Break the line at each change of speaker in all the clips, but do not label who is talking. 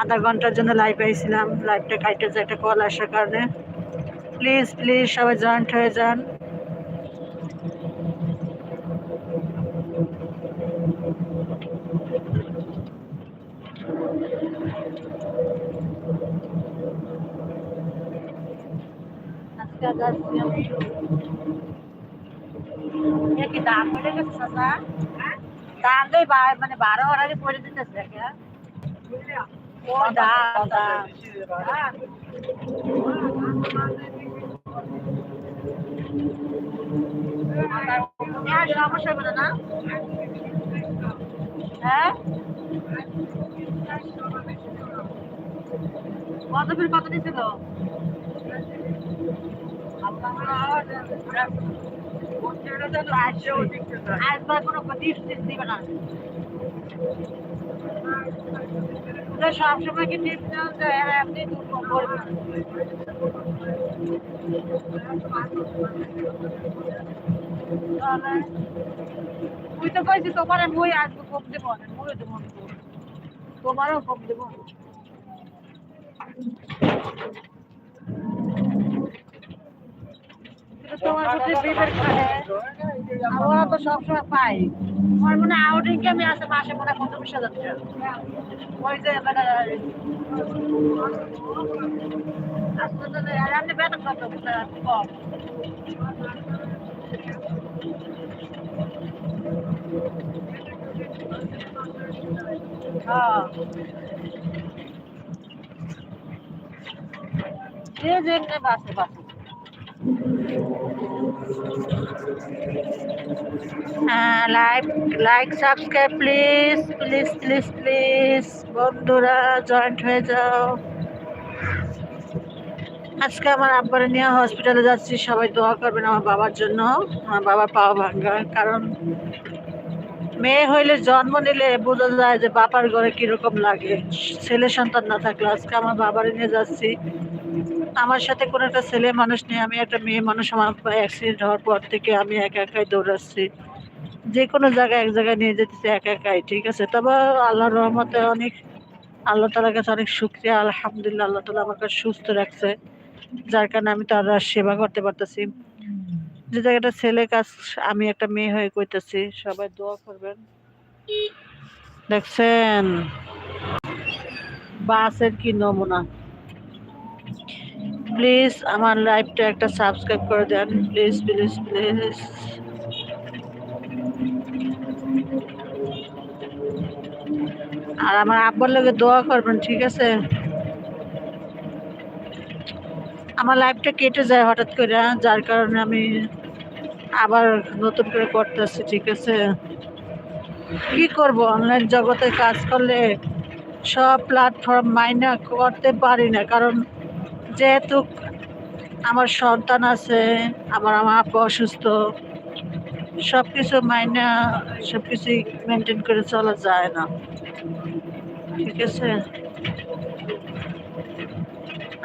আধা ঘণ্টার জন্য লাইভ আইছিলাম লাইভটা কাইটে যে একটা কল আসার কারণে। প্লিজ প্লিজ সবাই জয়েন্ট হয়ে যান। দাম বেড়ে গেছে দাম মানে বারো হাজারে পড়ে দিতেছে সমস্যা হবে না হ্যাঁ। কত বিল কত দিছিল কোনো টিপস দিবে না সবসময় কি টিপস দেওয়া যায় আর আপনি করবেন তুই তো কইছি, তোমার মই আসব, কম দেবো না মই দেবো। তোমারও কম দেবো। তোমার আমরা তো সবসময় পাই আমার মনে আউটিং আমি আসে মাসে মনে কত বিশ হাজার টাকা। ওই যে মানে আসলে তো আর আপনি বেতন কত? কম। হ্যাঁ। যে যেমনি বাসে বাসে। Like like subscribe please please please please বন্ধুরা জয়েন্ট হয়ে যাও। আজকে আমার আব্বার নিয়ে হসপিটালে যাচ্ছি, সবাই দোয়া করবেন আমার বাবার জন্য, আমার বাবার পাওয়া ভাঙ্গা, কারণ মেয়ে হইলে জন্ম নিলে বোঝা যায় যে বাবার ঘরে কীরকম লাগে। ছেলে সন্তান না থাকলে আজকে আমার বাবার নিয়ে যাচ্ছি। আমার সাথে কোনো একটা ছেলে মানুষ নেই, আমি একটা মেয়ে মানুষ, আমার অ্যাক্সিডেন্ট হওয়ার পর থেকে আমি একা একাই দৌড়াচ্ছি। যে কোনো জায়গায় এক জায়গায় নিয়ে যেতেছি, একা একাই, ঠিক আছে? তবে আল্লাহর রহমতে অনেক, আল্লাহ তালার কাছে অনেক শুক্রিয়া, আলহামদুলিল্লাহ, আল্লাহ তালা আমার কাছে সুস্থ রাখছে। যার কারণে আমি তার সেবা করতে পারতেছি। যে জায়গাটা ছেলে কাজ, আমি একটা মেয়ে হয়ে কইতেছি, সবাই দোয়া করবেন। দেখছেন? বাসের কি নমুনা? প্লিজ আমার লাইভটা একটা সাবস্ক্রাইব করে দেন। প্লিজ প্লিজ প্লিজ আর আমার আব্বার লোকে দোয়া করবেন, ঠিক আছে? আমার লাইফটা কেটে যায় হঠাৎ করে, যার কারণে আমি আবার নতুন করে করতেছি, ঠিক আছে? কি করব? অনলাইন জগতে কাজ করলে সব প্ল্যাটফর্ম মাইনা করতে পারি না, কারণ যেহেতু আমার সন্তান আছে, আমার আমার আপা অসুস্থ সব কিছু মাইনা সব কিছুই মেনটেন করে চলা যায় না। ঠিক আছে?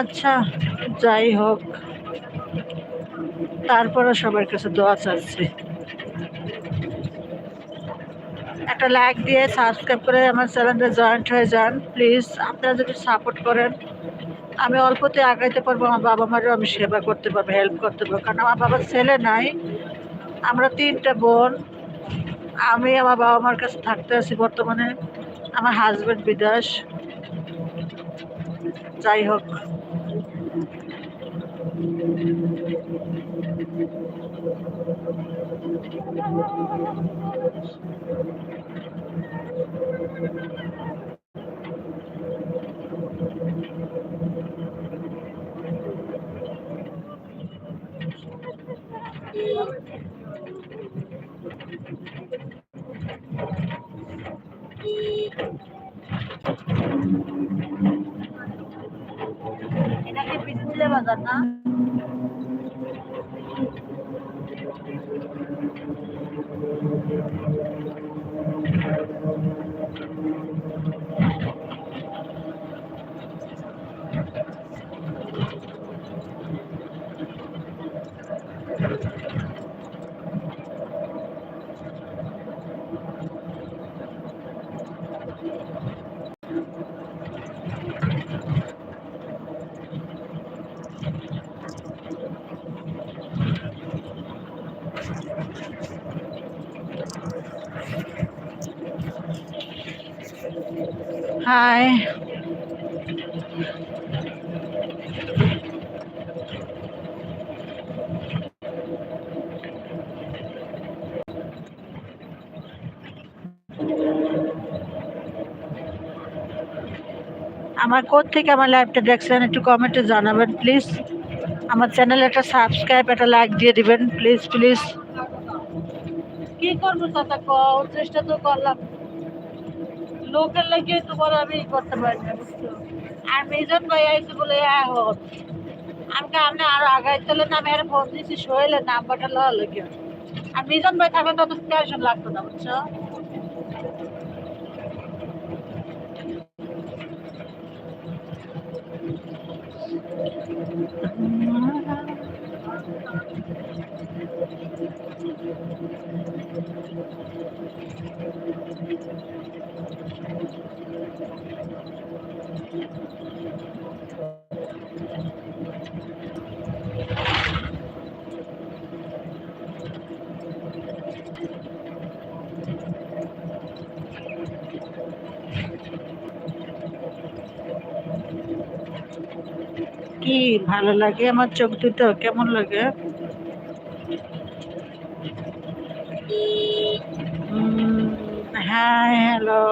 আচ্ছা যাই হোক। তারপরে সবার কাছে দোয়া চাচ্ছি। একটা লাইক দিয়ে সাবস্ক্রাইব করে আমার চ্যানেলটা জয়েন্ট হয়ে যান প্লিজ আপনারা যদি সাপোর্ট করেন আমি অল্পতে আগাইতে পারব, আমার বাবা মারও আমি সেবা করতে পারব হেল্প করতে পারব। কারণ আমার বাবার ছেলে নাই, আমরা তিনটা বোন, আমি আমার বাবা মার কাছে থাকতে আছি বর্তমানে, আমার হাজব্যান্ড বিদাস যাই হোক। আমার থেকে আমার লাইভটা দেখছেন একটু কমেন্টে জানাবেন প্লিজ আমার চ্যানেলে একটা সাবস্ক্রাইব একটা লাইক দিয়ে দিবেন প্লিজ প্লিজ কি করব চাচা কও, চেষ্টা তো করলাম। লোকের লাগিয়ে তোমার আমি করতে পারি না আর মেজন ভাই আইসে বলে হ্যাঁ হোক আমাকে আপনি আরও আগাই চলে না, আমি আর ফোন দিচ্ছি সোহেলের নাম্বারটা লওয়া লাগে। আর মিজন ভাই থাকলে তত টেনশন লাগতো না, বুঝছ কি ভালো লাগে? আমার চোখ দুটো কেমন লাগে? হ্যাঁ হ্যালো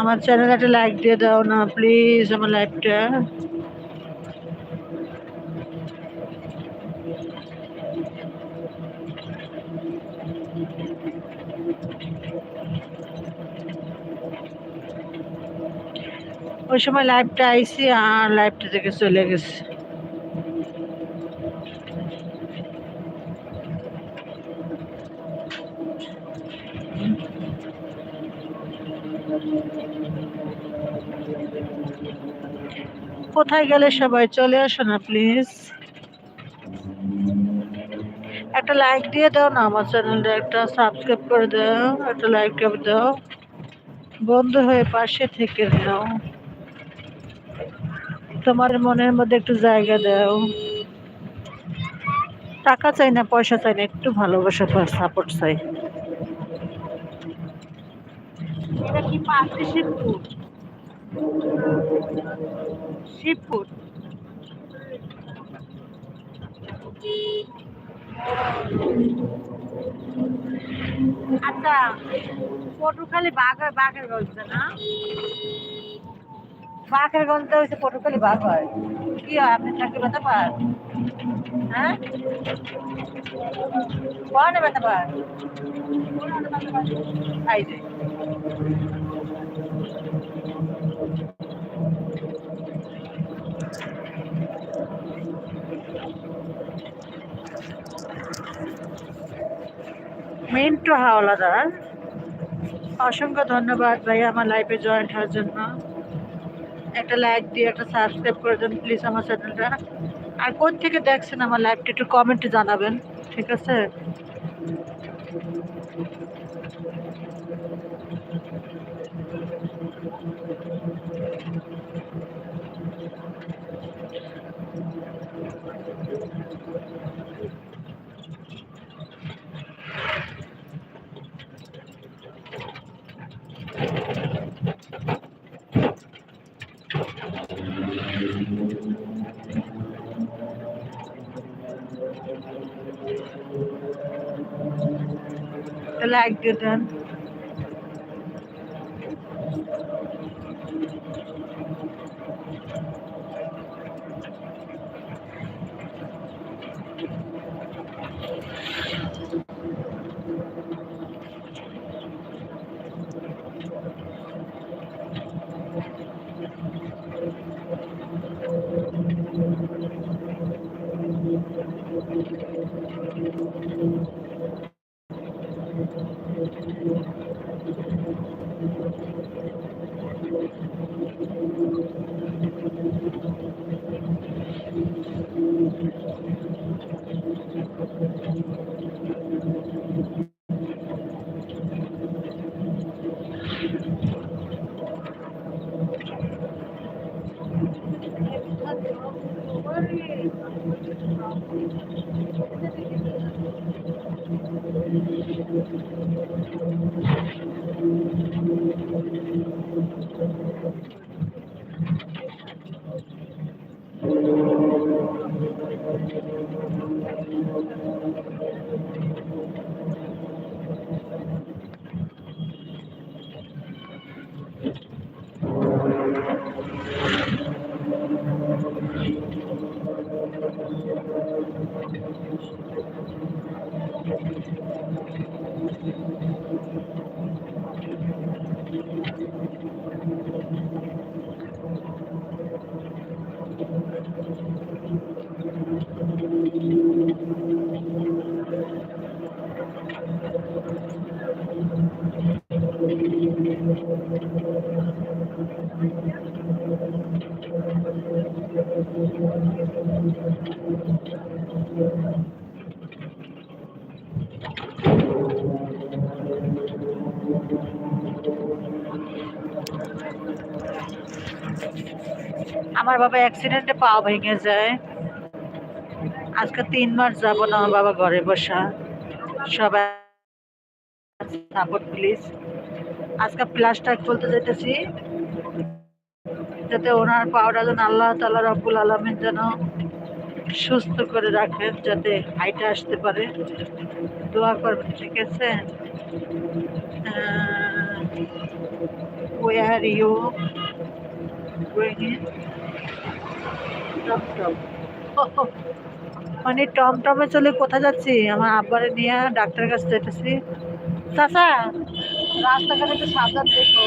আমার চ্যানেল একটা লাইক দিয়ে দাও না প্লিজ আমার লাইভটা ওই সময় লাইভটা আইসি আর লাইভটা থেকে চলে গেছে। কোথায় গেলে সবাই চলে আসো না প্লিজ একটা লাইক দিয়ে দাও না, আমার চ্যানেলটা একটা সাবস্ক্রাইব করে দাও, একটা লাইক দাও। বন্ধু হয়ে পাশে থেকে দাও তোমার মনের মধ্যে একটু জায়গা দাও। টাকা চাই না, পয়সা চাই না, একটু ভালোবাসা সাপোর্ট চাই। শিবপুর? আচ্ছা পটুখালি বাঘ হয় বাঘের গল্প না? বাঘের গল্প হয়েছে পটুখালি বাঘ হয়। কি হয়, আপনি থাকতে পেতে পার হ্যাঁ? কোনে পেতে পার এই যে হাওলাদার, অসংখ্য ধন্যবাদ ভাই আমার লাইফে জয়েন্ট হওয়ার জন্য। একটা লাইক দিয়ে, একটা সাবস্ক্রাইব করে দেন প্লিজ আমার চ্যানেলটা আর কোন থেকে দেখছেন আমার লাইভটা একটু কমেন্টে জানাবেন, ঠিক আছে? লাইক দিয়ে বাবা অ্যাক্সিডেন্টে পা ভেঙে যায়। আজকে তিন মাস যাব না আমার বাবা ঘরে বসা। সবাই সাপোর্ট প্লিজ আজকে প্লাস্টার খুলতে যেতেছি যাতে ওনার পাওয়াটা যেন আল্লাহ তাল্লাহ রব্বুল আলমিন যেন সুস্থ করে রাখেন, যাতে হাইটে আসতে পারে। দোয়া করবেন, ঠিক আছে? ওয়ার ইউ in মানে টমটমে চলে কোথায় যাচ্ছি? আমার আব্বারে নিয়ে ডাক্তারের কাছে যেতেছি। চাচা, রাস্তাঘাটে একটু সাবধান দেখো।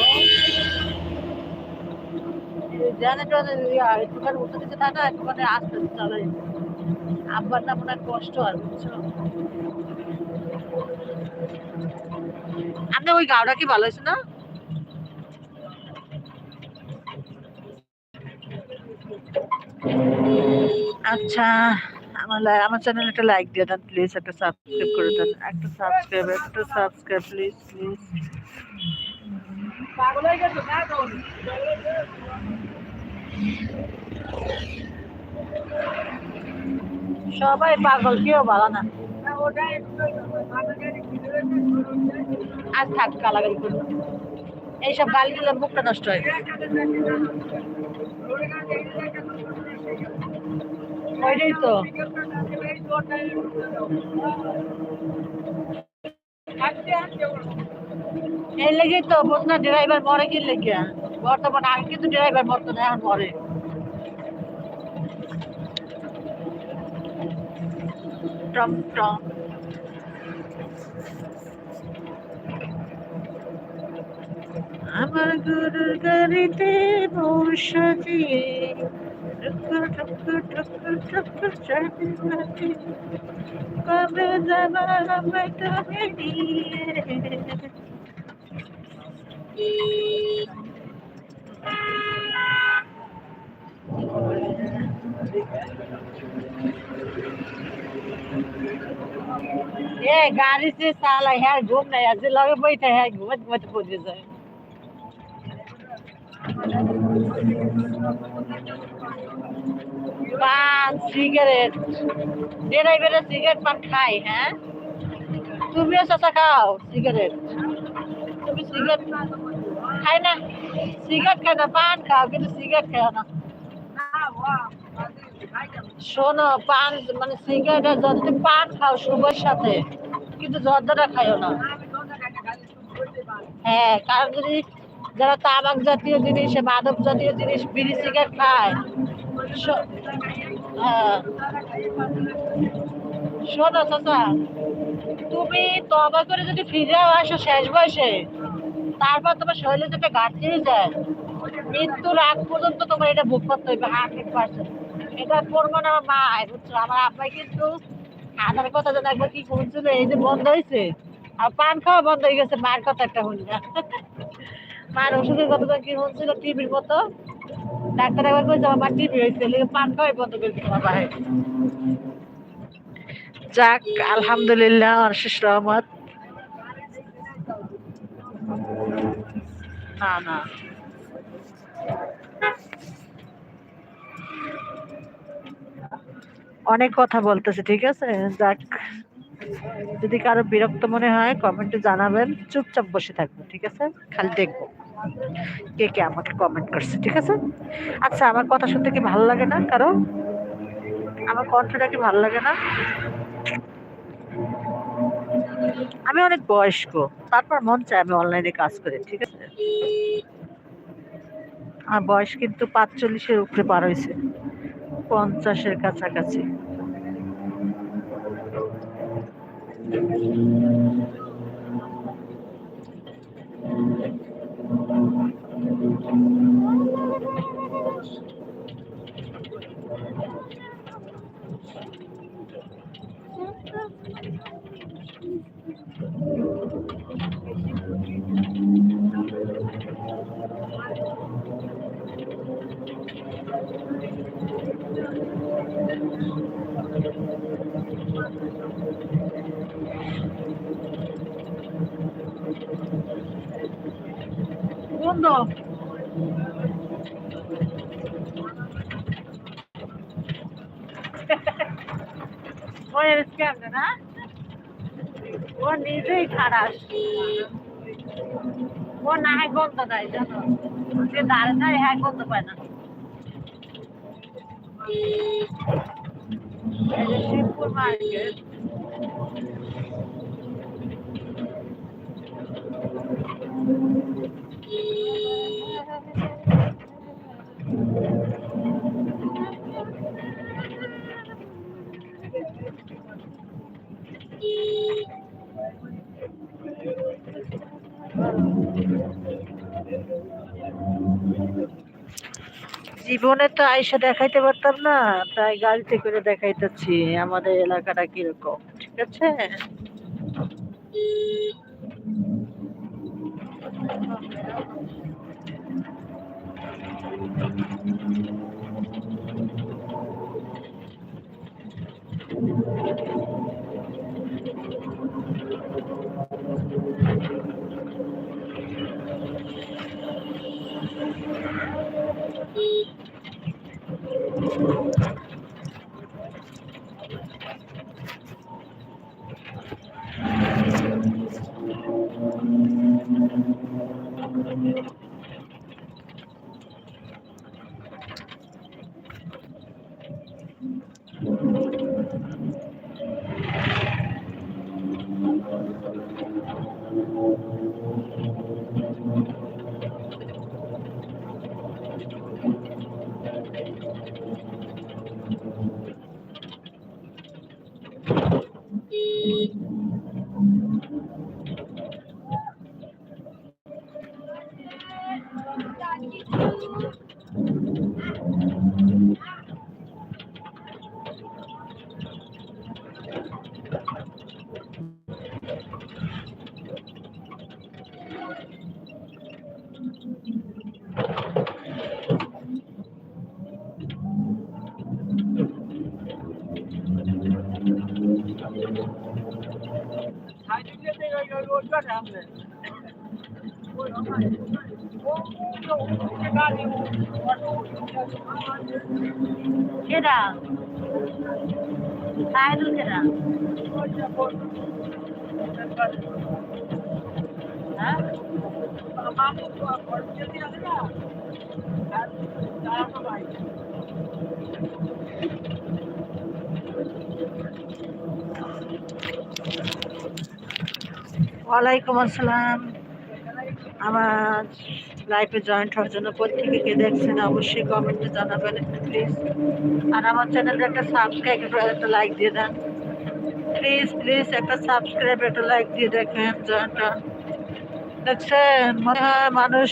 একটুখানি উঠে দিতে থাকে না একটুখানি আস্তে আস্তে চালাই। আব্বার না মনে হয় কষ্ট আর বুঝছ? আপনি ওই গাওটা কি ভালো হয়েছে না? আচ্ছা আমার আমার চ্যানেল একটা লাইক দিয়ে দেন প্লিজ একটা সাবস্ক্রাইব করে দেন। একটা সাবস্ক্রাইব একটা সাবস্ক্রাইব প্লিজ প্লিজ সবাই পাগল, কেউ ভালো না। আর থাক গালাগালি করব এইসব গালি দিলে মুখটা নষ্ট হয় ওইটাই তো। এই লেগেই তো বলতো ড্রাইভার মরে কি লেগে বর্তমানে আগে কিন্তু ড্রাইভার মরতো না, এখন মরে। Tom Tom. আমার গরুর গাড়িতে বর্ষা ए, गाड़ी से साला यार घूम नहीं ऐसे लगे बैठे है घूमत मत पूछ सर পান সিগারেট ড্রাইভারের সিগারেট পান খাই হ্যাঁ? তুমিও চাচা খাও সিগারেট তুমি সিগারেট খাই না? সিগারেট খাই না, পান খাও, কিন্তু সিগারেট খাও না। শোনো, পান মানে সিগারেট যদি তুমি পান খাও শুভের সাথে, কিন্তু জর্দাটা খাইও না। হ্যাঁ কারণ যদি যারা তামাক জাতীয় জিনিস মাদক জাতীয় জিনিস, বিড়ি সিগারেট খায় শোনো চাচা, তুমি তবা করে যদি ফিরে আসো শেষ বয়সে, তারপর তোমার শরীরে যদি ঘাটতি যায়, মৃত্যুর আগ পর্যন্ত তোমার এটা বুক করতে হবে হান্ড্রেড পার্সেন্ট এটা প্রমাণ আমার মা, বুঝছ? আমার আব্বাই কিন্তু আধার কথা যেন একবার কি করছিল এই যে বন্ধ হয়েছে, আর পান খাওয়া বন্ধ হয়ে গেছে, মার কথা একটা শুনি না। মার ওষুধের কথা কি শুনছিল টিভির মতো। ডাক্তার একবার কইছে আমার মা টিভি হয়েছে লেগে পান খাওয়াই বন্ধ করে দিল আমার ভাই যাক আলহামদুলিল্লাহ অশেষ রহমত। না না। অনেক কথা বলতেছে ঠিক আছে? যাক যদি কারও বিরক্ত মনে হয় কমেন্টে জানাবেন। চুপচাপ বসে থাকব ঠিক আছে? খালি দেখব। কে কে আমাকে কমেন্ট করছে, ঠিক আছে? আচ্ছা আমার কথা শুনতে কি ভালো লাগে না কারও? আমার কণ্ঠটা কি ভালো লাগে না? আমি অনেক বয়স্ক, তারপর মন চায় আমি অনলাইনে কাজ করি, ঠিক আছে? আমার বয়স কিন্তু পাঁচচল্লিশের উপরে পার হয়েছে, পঞ্চাশের কাছাকাছি। বন্ধ ওর স্ক্যামটা না? ও নিজেই খারাপ। ও না হয় গন্ধ দেয়, জানো? যে দাঁড়ে থাকে হ্যাঁ গন্ধ পায় না। শিবপুর মার্কেট জীবনে তো আইসা দেখাইতে পারতাম না, তাই গাড়িতে করে দেখাইতেছি আমাদের এলাকাটা কীরকম, ঠিক আছে? Thank you. কেডা? সাইদুল কেডা? হ্যাঁ? ওয়ালাইকুম আসসালাম। আমার লাইফে জয়েন্ট হওয়ার জন্য প্রত্যেকে কে দেখছেন, অবশ্যই কমেন্টে জানাবেন প্লিজ আর আমার চ্যানেলটা একটা সাবস্ক্রাইব একটা লাইক দিয়ে দেন। প্লিজ প্লিজ একটা সাবস্ক্রাইব একটা লাইক দিয়ে দেখেন জয়েন্টটা দেখছেন, মনে হয় মানুষ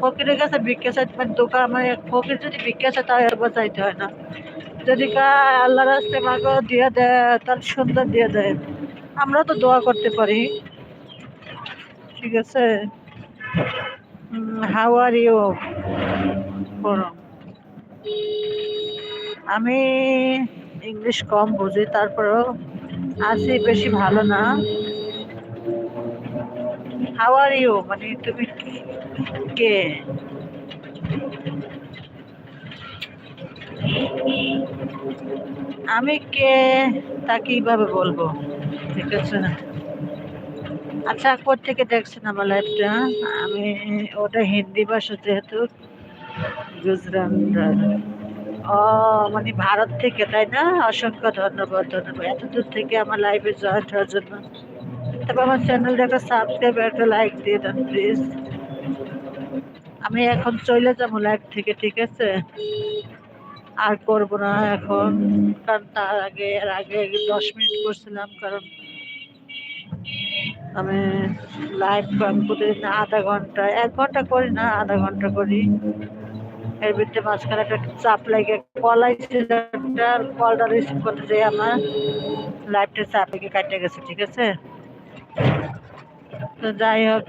ফকিরের কাছে ভিক্ষা চাইতে মানে দোকান মানে ফকির যদি ভিক্ষা চায় তাহলে একবার চাইতে হয় না। যদি কা আল্লাহ রাস্তে মাকে দিয়ে দেয়, তার সুন্দর দিয়ে দেয়। আমরা তো দোয়া করতে পারি। ঠিক আছে? হাউ আর ইউ আমি ইংলিশ কম বুঝি, তারপরেও আছি বেশি ভালো না। হাউ আর ইউ মানে তুমি কে? আমি কে তা কীভাবে বলব? ঠিক আছে? আচ্ছা কোথেকে দেখছেন আমার লাইফটা আমি ওটা হিন্দি ভাষা যেহেতু গুজরাট ও মানে ভারত থেকে, তাই না? অসংখ্য ধন্যবাদ ধন্যবাদ। এত দূর থেকে আমার লাইফে জয়েন্ট হওয়ার জন্য। তবে আমার চ্যানেলটা একটা সাবস্ক্রাইব একটা লাইক দিয়ে দেন প্লিজ আমি এখন চলে যাব লাইফ থেকে, ঠিক আছে? আর করব না এখন, কারণ তার আগে, এর আগে দশ মিনিট করছিলাম, কারণ আমি লাইভ প্রতিদিন আধা ঘণ্টা, এক ঘণ্টা করি না, আধা ঘণ্টা করি। এর ভিতরে মাঝখানে একটা চাপ লাগে কল আইছিল কলটা রিসিভ করতে যাই আমার। লাইভটা চাপ লেগে কাটে গেছে, ঠিক আছে? তো যাই হোক,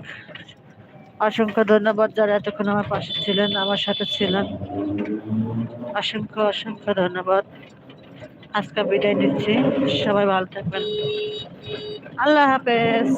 অসংখ্য ধন্যবাদ যারা এতক্ষণ আমার পাশে ছিলেন, আমার সাথে ছিলেন। অসংখ্য অসংখ্য ধন্যবাদ। আজকে বিদায় নিচ্ছি। সবাই ভালো থাকবেন। আল্লাহ হাফেজ।